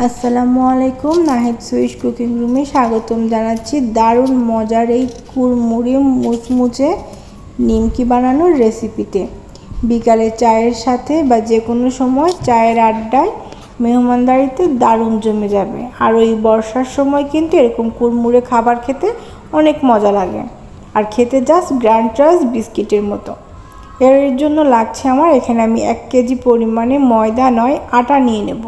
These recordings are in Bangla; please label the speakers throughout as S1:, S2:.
S1: আসসালামু আলাইকুম, নাহিদ সুইস কুকিং রুমে স্বাগতম জানাচ্ছি। দারুণ মজার এই কুড়মুড়ি মুচমুচে নিমকি বানানোর রেসিপিতে। বিকালে চায়ের সাথে বা যে কোনো সময় চায়ের আড্ডায় মেহমানদারিতে দারুণ জমে যাবে। আর ওই বর্ষার সময় কিন্তু এরকম কুড়মুড়ে খাবার খেতে অনেক মজা লাগে। আর খেতে জাস্ট গ্র্যান্ড ট্রাস বিস্কিটের মতো। এর জন্য লাগছে আমার, এখানে আমি এক কেজি পরিমাণে ময়দা নয়, আটা নিয়ে নেব।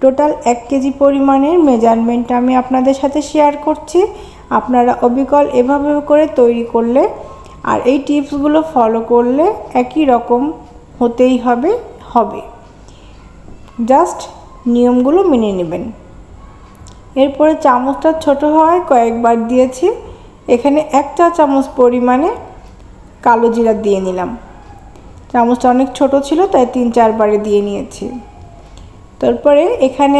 S1: টোটাল এক কেজি পরিমাণের মেজারমেন্ট আমি আপনাদের সাথে শেয়ার করছি। আপনারা অবিকল এভাবে করে তৈরি করলে আর এই টিপসগুলো ফলো করলে একই রকম হতেই হবে হবে। জাস্ট নিয়মগুলো মেনে নেবেন। এরপরে চামচটা ছোট হওয়ায় কয়েকবার দিয়েছি। এখানে এক চা চামচ পরিমাণে কালো জিরা দিয়ে নিলাম। চামচটা অনেক ছোট ছিল, তাই তিন চারবারে দিয়ে নিয়েছি। তারপরে এখানে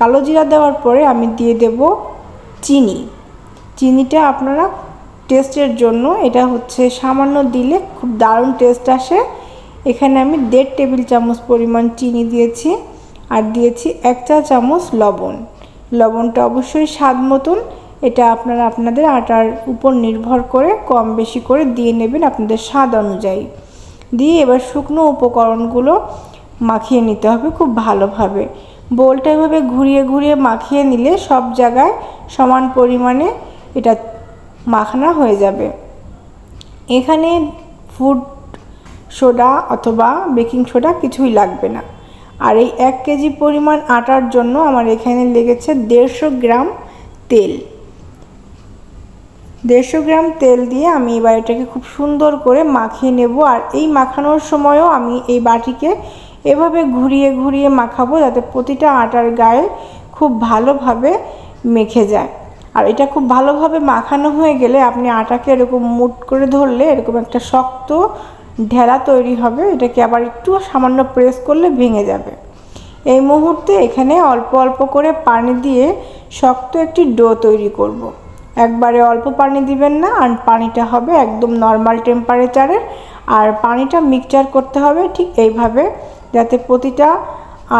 S1: কালো জিরা দেওয়ার পরে আমি দিয়ে দেব চিনি। চিনিটা আপনারা টেস্টের জন্য, এটা হচ্ছে সামান্য দিলে খুব দারুণ টেস্ট আসে। এখানে আমি দেড় টেবিল চামচ পরিমাণ চিনি দিয়েছি আর দিয়েছি এক চা চামচ লবণ। লবণটা অবশ্যই স্বাদ মতন, এটা আপনারা আপনাদের আটার উপর নির্ভর করে কম বেশি করে দিয়ে নেবেন আপনাদের স্বাদ অনুযায়ী। দিয়ে এবার শুকনো উপকরণগুলো মাখিয়ে নিতে হবে খুব ভালোভাবে। বোলটা এভাবে ঘুরিয়ে ঘুরিয়ে মাখিয়ে নিলে সব জায়গায় সমান পরিমাণে এটা মাখানা হয়ে যাবে। এখানে ফুড সোডা অথবা বেকিং সোডা কিছুই লাগবে না। আর এই এক কেজি পরিমাণ আটার জন্য আমার এখানে লেগেছে দেড়শো গ্রাম তেল। দেড়শো গ্রাম তেল দিয়ে আমি এবার এটাকে খুব সুন্দর করে মাখিয়ে নেব। আর এই মাখানোর সময়ও আমি এই বাটিকে এভাবে ঘুরিয়ে ঘুরিয়ে মাখাবো যাতে প্রতিটা আটার গায়ে খুব ভালোভাবে মেখে যায় আর এটা খুব ভালোভাবে মাখানো হয়ে গেলে আপনি আটাকে এরকম মুট করে ধরলে এরকম একটা শক্ত ঢেলা তৈরি হবে, এটাকে আবার একটু সামান্য প্রেস করলে ভেঙে যাবে এই মুহূর্তে এখানে অল্প অল্প করে পানি দিয়ে শক্ত একটি ডো তৈরি করব। একবারে অল্প পানি দিবেন না, আর পানিটা হবে একদম নর্মাল টেম্পারেচারের আর পানিটা মিক্সচার করতে হবে ঠিক এইভাবে যাতে প্রতিটা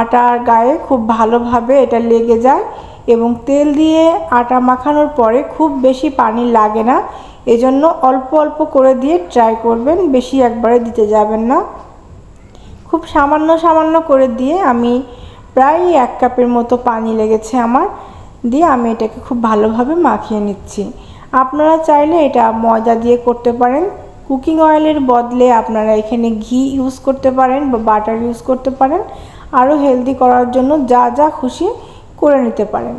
S1: আটার গায়ে খুব ভালোভাবে এটা লেগে যায় এবং তেল দিয়ে আটা মাখানোর পরে খুব বেশি পানি লাগে না। এজন্য অল্প অল্প করে দিয়ে ট্রাই করবেন, বেশি একবারে দিতে যাবেন না। খুব সামান্য সামান্য করে দিয়ে আমি প্রায় এক কাপের মতো পানি লেগেছে আমার। দিয়ে আমি এটাকে খুব ভালোভাবে মাখিয়ে নিচ্ছি। আপনারা চাইলে এটা ময়দা দিয়ে করতে পারেন। কুকিং অয়েলের বদলে আপনারা এখানে ঘি ইউজ করতে পারেন বা বাটার ইউজ করতে পারেন। আরও হেলদি করার জন্য যা যা খুশি করে নিতে পারেন।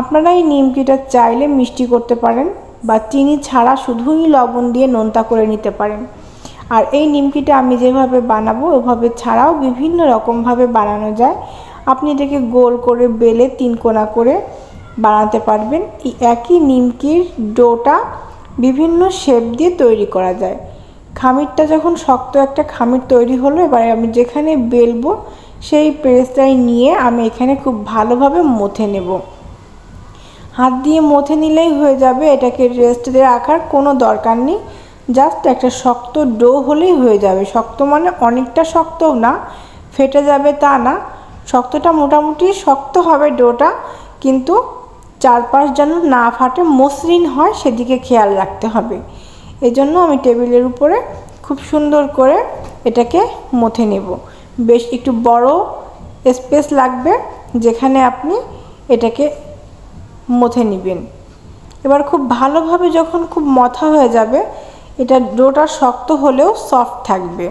S1: আপনারা এই নিমকিটা চাইলে মিষ্টি করতে পারেন বা চিনি ছাড়া শুধুই লবণ দিয়ে নোনতা করে নিতে পারেন। আর এই নিমকিটা আমি যেভাবে বানাবো, ওভাবে ছাড়াও বিভিন্ন রকমভাবে বানানো যায়। আপনি এটাকে গোল করে বেলে তিন কোনা করে বানাতে পারবেন। এই একই নিমকির ডোটা বিভিন্ন শেপ দিয়ে তৈরি করা যায়। খামিরটা যখন শক্ত একটা খামির তৈরি হলো, এবারে আমি যেখানে বেলবো, সেই প্রেসটাই নিয়ে আমি এখানে খুব ভালোভাবে মথে নেব। হাত দিয়ে মথে নিলেই হয়ে যাবে এটাকে রেস্ট দিয়ে রাখার কোনো দরকার নেই। জাস্ট একটা শক্ত ডো হলেই হয়ে যাবে। শক্ত মানে অনেকটা শক্তও না, ফেটে যাবে তা না। শক্তটা মোটামুটি শক্ত হবে ডোটা, কিন্তু চারপাশ যেন না ফাটে, মসৃণ হয়, সেদিকে খেয়াল রাখতে হবে। এজন্য আমি টেবিলের উপরে খুব সুন্দর করে এটাকে মথে নেব। বেশ একটু বড় স্পেস লাগবে যেখানে আপনি এটাকে মথে নেবেন। এবার খুব ভালোভাবে যখন খুব মথা হয়ে যাবে, এটা ডোটা শক্ত হলেও সফট থাকবে।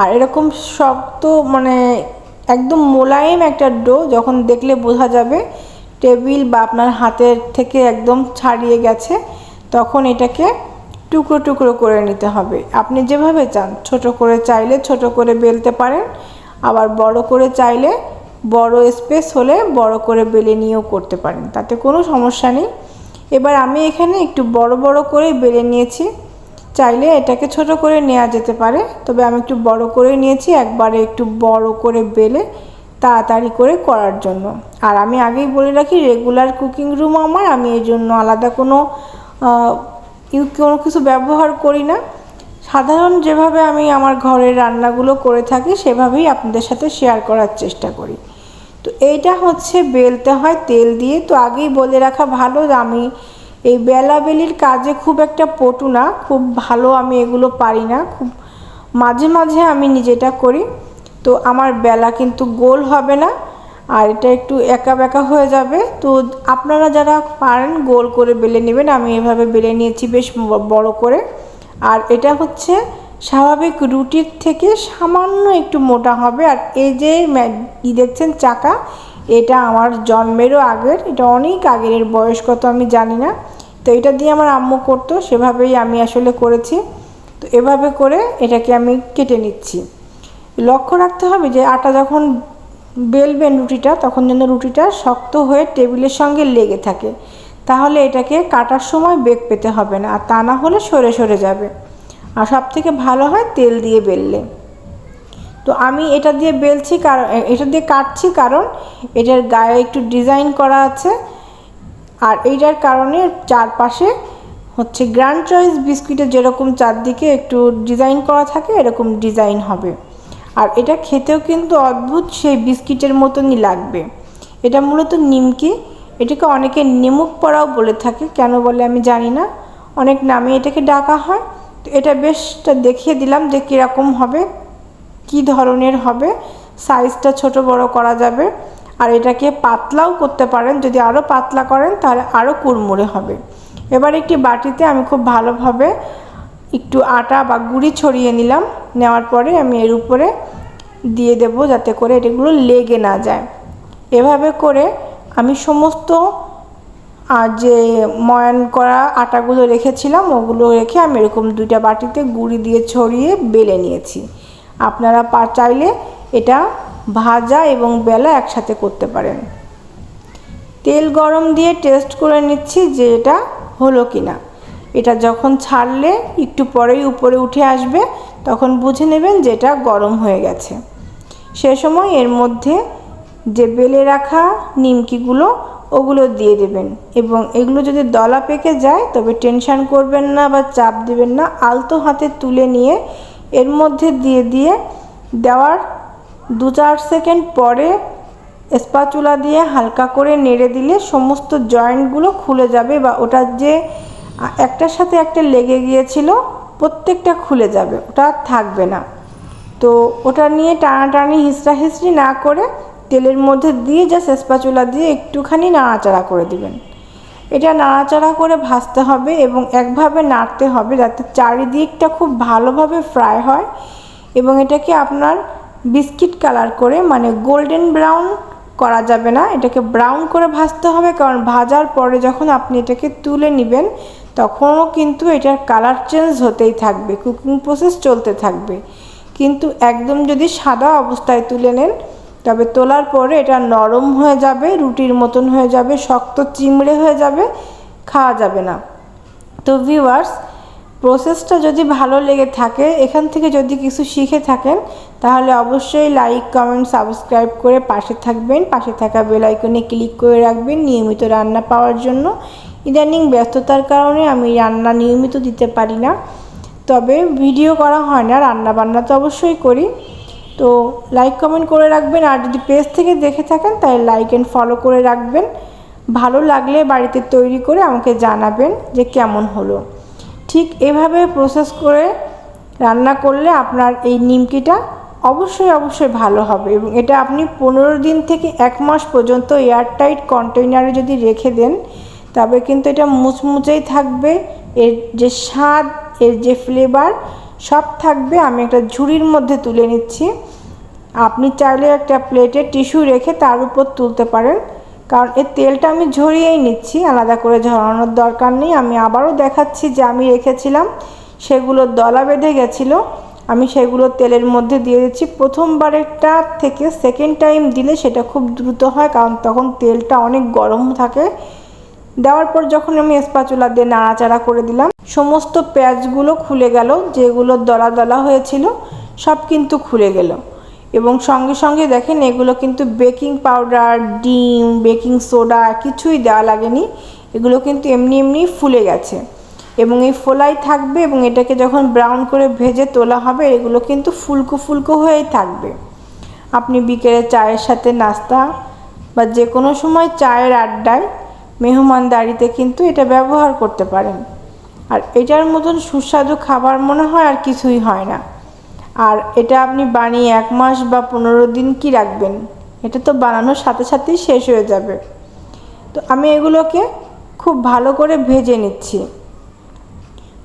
S1: আর এরকম শক্ত মানে একদম মোলায়েম একটা ডো যখন দেখলে বোঝা যাবে টেবিল বা আপনার হাতের থেকে একদম ছাড়িয়ে গেছে, তখন এটাকে টুকরো টুকরো করে নিতে হবে। আপনি যেভাবে চান, ছোট করে চাইলে ছোট করে বেলতে পারেন, আবার বড় করে চাইলে বড় স্পেস হলে বড় করে বেলে নিয়েও করতে পারেন, তাতে কোনো সমস্যা নেই। এবার আমি এখানে একটু বড় বড় করে বেলে নিয়েছি, চাইলে এটাকে ছোট করে নেওয়া যেতে পারে, তবে আমি একটু বড় করে নিয়েছি, একবারে একটু বড় করে বেলে তাড়াতাড়ি করে করার জন্য। আর আমি আগেই বলে রাখি রেগুলার কুকিং রুম আমার, আমি এই জন্য আলাদা কোনো কোনো কিছু ব্যবহার করি না। সাধারণ যেভাবে আমি আমার ঘরের রান্নাগুলো করে থাকি, সেভাবেই আপনাদের সাথে শেয়ার করার চেষ্টা করি। তো এইটা হচ্ছে বেলতে হয় তেল দিয়ে। তো আগেই বলে রাখা ভালো, আমি এই বেলা বেলির কাজে খুব একটা পটু না, খুব ভালো আমি এগুলো পারি না। খুব মাঝে মাঝে আমি নিজেটা করি। তো আমার বেলা কিন্তু গোল হবে না, আর এটা একটু একা বেঁকা হয়ে যাবে। তো আপনারা যারা পারেন গোল করে বেলে নেবেন, আমি এভাবে বেলে নিয়েছি বেশ বড় করে। আর এটা হচ্ছে স্বাভাবিক রুটির থেকে সামান্য একটু মোটা হবে। আর এই যে ই দেখছেন চাকা, এটা আমার জন্মেরও আগের, এটা অনেক আগের বয়স কত আমি জানি না। তো এটা দিয়ে আমার আম্মু করতো, সেভাবেই আমি আসলে করেছি। তো এভাবে করে এটাকে আমি কেটে নিচ্ছি। লক্ষ্য রাখতে হবে যে আটা যখন বেলবেন রুটিটা, তখন যেন রুটিটা শক্ত হয়ে টেবিলের সঙ্গে লেগে থাকে। তাহলে এটাকে কাটার সময় বেগ পেতে হবে না, আর তা না হলে সরে সরে যাবে। আর সব থেকে ভালো হয় তেল দিয়ে বেললে। তো আমি এটা দিয়ে বেলছি কারণ, এটা দিয়ে কাটছি কারণ এটার গায়ে একটু ডিজাইন করা আছে। আর এইটার কারণে চারপাশে হচ্ছে গ্র্যান্ড চয়েস বিস্কুটের যেরকম চারদিকে একটু ডিজাইন করা থাকে, এরকম ডিজাইন হবে। আর এটা খেতেও কিন্তু অদ্ভুত সেই বিস্কিটের মতনই লাগবে। এটা মূলত নিমকি। এটাকে অনেকে নিমুক পড়াও বলে থাকে, কেন বলে আমি জানি না। অনেক নামে এটাকে ডাকা হয়। তো এটা বেশটা দেখিয়ে দিলাম যে কীরকম হবে, কি ধরনের হবে। সাইজটা ছোট বড় করা যাবে। আর এটাকে পাতলাও করতে পারেন, যদি আরও পাতলা করেন তাহলে আরও কুড়মুড়ে হবে। এবার একটি বাটিতে আমি খুব ভালোভাবে একটু আটা বা গুঁড়ি ছড়িয়ে নিলাম। নেওয়ার পরে আমি এর উপরে দিয়ে দেব যাতে করে এটাগুলো লেগে না যায়। এভাবে করে আমি সমস্ত আর যে ময়ান করা আটাগুলো রেখেছিলাম, ওগুলো রেখে আমি এরকম দুইটা বাটিতে গুঁড়ি দিয়ে ছড়িয়ে বেলে নিয়েছি। আপনারা পা, চাইলে এটা ভাজা এবং বেলা একসাথে করতে পারেন। তেল গরম দিয়ে টেস্ট করে নিচ্ছি যে এটা হলো কি না এটা যখন ছাড়লে একটু পরেই উপরে উঠে আসবে, তখন বুঝে নেবেন যে এটা গরম হয়ে গেছে। সে সময় এর মধ্যে যে বেলে রাখা নিমকিগুলো, ওগুলো দিয়ে দেবেন এবং এগুলো যদি দলা পেকে যায়, তবে টেনশান করবেন না বা চাপ দেবেন না, আলতো হাতে তুলে নিয়ে এর মধ্যে দিয়ে দিয়ে দেওয়ার দু চার সেকেন্ড পরে স্পাচুলা দিয়ে হালকা করে নেড়ে দিলে সমস্ত জয়েন্টগুলো খুলে যাবে বা ওটার যে একটার সাথে একটা লেগে গিয়েছিল, প্রত্যেকটা খুলে যাবে, ওটা থাকবে না। তো ওটা নিয়ে টানাটানি হিসড়া হিসড়ি না করে তেলের মধ্যে দিয়ে যা স্পাচুলা দিয়ে একটুখানি নাড়াচাড়া করে দিবেন। এটা নাড়াচাড়া করে ভাজতে হবে এবং একভাবে নাড়তে হবে যাতে চারিদিকটা খুব ভালোভাবে ফ্রাই হয় এবং এটাকে আপনার বিস্কিট কালার করে মানে গোল্ডেন ব্রাউন করা যাবে না, এটাকে ব্রাউন করে ভাজতে হবে কারণ ভাজার পরে যখন আপনি এটাকে তুলে নেবেন তখনও কিন্তু এটার কালার চেঞ্জ হতেই থাকবে কুকিং প্রসেস চলতে থাকবে। কিন্তু একদম যদি সাদা অবস্থায় তুলে নেন, তবে তোলার পরে এটা নরম হয়ে যাবে, রুটির মতন হয়ে যাবে, শক্ত চিমড়ে হয়ে যাবে, খাওয়া যাবে না। তো ভিউয়ার্স প্রসেসটা যদি ভালো লেগে থাকে, এখান থেকে যদি কিছু শিখে থাকেন, তাহলে অবশ্যই লাইক কমেন্ট সাবস্ক্রাইব করে পাশে থাকবেন। পাশে থাকা বেল আইকনে ক্লিক করে রাখবেন নিয়মিত রান্না পাওয়ার জন্য। ইদানিং ব্যস্ততার কারণে আমি রান্না নিয়মিত দিতে পারি না। তবে ভিডিও করা হয় না রান্না বান্না তো অবশ্যই করি। তো লাইক কমেন্ট করে রাখবেন। আর যদি পেজ থেকে দেখে থাকেন, তাহলে লাইক অ্যান্ড ফলো করে রাখবেন। ভালো লাগলে বাড়িতে তৈরি করে আমাকে জানাবেন যে কেমন হলো। ঠিক এভাবে প্রসেস করে রান্না করলে আপনার এই নিমকিটা অবশ্যই অবশ্যই ভালো হবে এবং এটা আপনি পনেরো দিন থেকে এক মাস পর্যন্ত এয়ারটাইট কন্টেইনারে যদি রেখে দেন তবে কিন্তু এটা মুচমুচেই থাকবে। এর যে স্বাদ, এর যে ফ্লেভার সব থাকবে। আমি একটা ঝুড়ির মধ্যে তুলে নিচ্ছি। আপনি চাইলে একটা প্লেটে টিস্যু রেখে তার উপর তুলতে পারেন। কারণ এর তেলটা আমি ঝরিয়েই নিচ্ছি, আলাদা করে ঝরানোর দরকার নেই। আমি আবারও দেখাচ্ছি যে আমি রেখেছিলাম, সেগুলো দলা বেঁধে গেছিল। আমি সেগুলো তেলের মধ্যে দিয়ে দিচ্ছি। প্রথমবারেরটা থেকে সেকেন্ড টাইম দিলে সেটা খুব দ্রুত হয়, কারণ তখন তেলটা অনেক গরম থাকে। দেওয়ার পর যখন আমি স্পাচুলা দিয়ে নাড়াচাড়া করে দিলাম, সমস্ত পেঁয়াজগুলো খুলে গেল, যেগুলো দলা দলা হয়েছিল, সব কিন্তু খুলে গেল। এবং সঙ্গে সঙ্গে দেখেন এগুলো কিন্তু বেকিং পাউডার ডিম বেকিং সোডা কিছুই দেওয়া লাগেনি, এগুলো কিন্তু এমনি এমনি ফুলে গেছে। এবং এই ফোলাই থাকবে এবং এটাকে যখন ব্রাউন করে ভেজে তোলা হবে, এগুলো কিন্তু ফুলকো ফুলকো হয়েই থাকবে। আপনি বিকেলে চায়ের সাথে নাস্তা বা যে কোনো সময় চায়ের আড্ডায় মেহমানদারিতে কিন্তু এটা ব্যবহার করতে পারেন। আর এটার মতন সুস্বাদু খাবার মনে হয় আর কিছুই হয় না। আর এটা আপনি বানিয়ে এক মাস বা পনেরো দিন কি রাখবেন? এটা তো বানানোর সাথে সাথেই শেষ হয়ে যাবে। তো আমি এগুলোকে খুব ভালো করে ভেজে নিচ্ছি।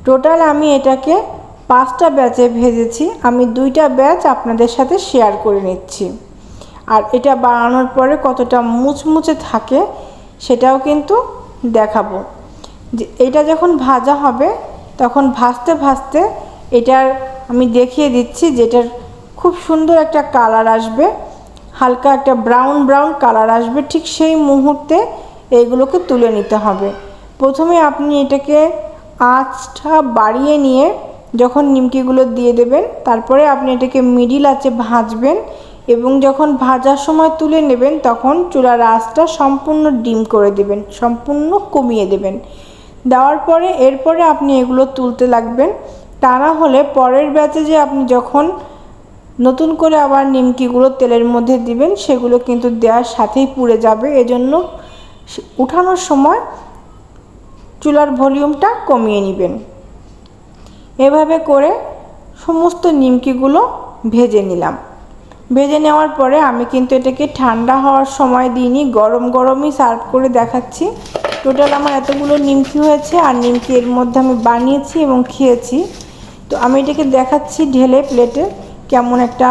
S1: টোটাল আমি এটাকে পাঁচটা ব্যাচে ভেজেছি। আমি দুইটা ব্যাচ আপনাদের সাথে শেয়ার করে নিচ্ছি। আর এটা বানানোর পরে কতটা মুচমুচে থাকে সেটাও কিন্তু দেখাবো। যে এটা যখন ভাজা হবে, তখন ভাজতে ভাজতে এটার আমি দেখিয়ে দিচ্ছি যেটার খুব সুন্দর একটা কালার আসবে, হালকা একটা ব্রাউন ব্রাউন কালার আসবে। ঠিক সেই মুহূর্তে এইগুলোকে তুলে নিতে হবে। প্রথমে আপনি এটাকে আঁচটা বাড়িয়ে নিয়ে যখন নিমকিগুলো দিয়ে দেবেন, তারপরে আপনি এটাকে মিডিল আঁচে ভাজবেন। এবং যখন ভাজার সময় তুলে নেবেন, তখন চুলার আঁচটা সম্পূর্ণ ডিম করে দেবেন, সম্পূর্ণ কমিয়ে দেবেন। দেওয়ার পরে, এরপরে আপনি এগুলো তুলতে লাগবেন। তা না হলে পরের ব্যাচে যে আপনি যখন নতুন করে আবার নিমকিগুলো তেলের মধ্যে দিবেন, সেগুলো কিন্তু দেওয়ার সাথেই পুড়ে যাবে। এজন্য উঠানোর সময় চুলার ভলিউমটা কমিয়ে নেবেন। এভাবে করে সমস্ত নিমকিগুলো ভেজে নিলাম। ভেজে নেওয়ার পরে আমি কিন্তু এটাকে ঠান্ডা হওয়ার সময় দিইনি, গরম গরমই সার্ভ করে দেখাচ্ছি। টোটাল আমার এতগুলো নিমকি হয়েছে আর নিমকি এর মধ্যে আমি বানিয়েছি এবং খেয়েছি। তো আমি এটাকে দেখাচ্ছি ঢেলে প্লেটে কেমন একটা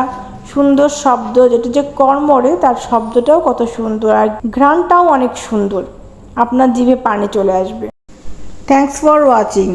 S1: সুন্দর শব্দ, যেটা যে কর্মরে তার শব্দটাও কত সুন্দর আর ঘ্রাণটাও অনেক সুন্দর। আপনার জিভে পানি চলে আসবে। Thanks for watching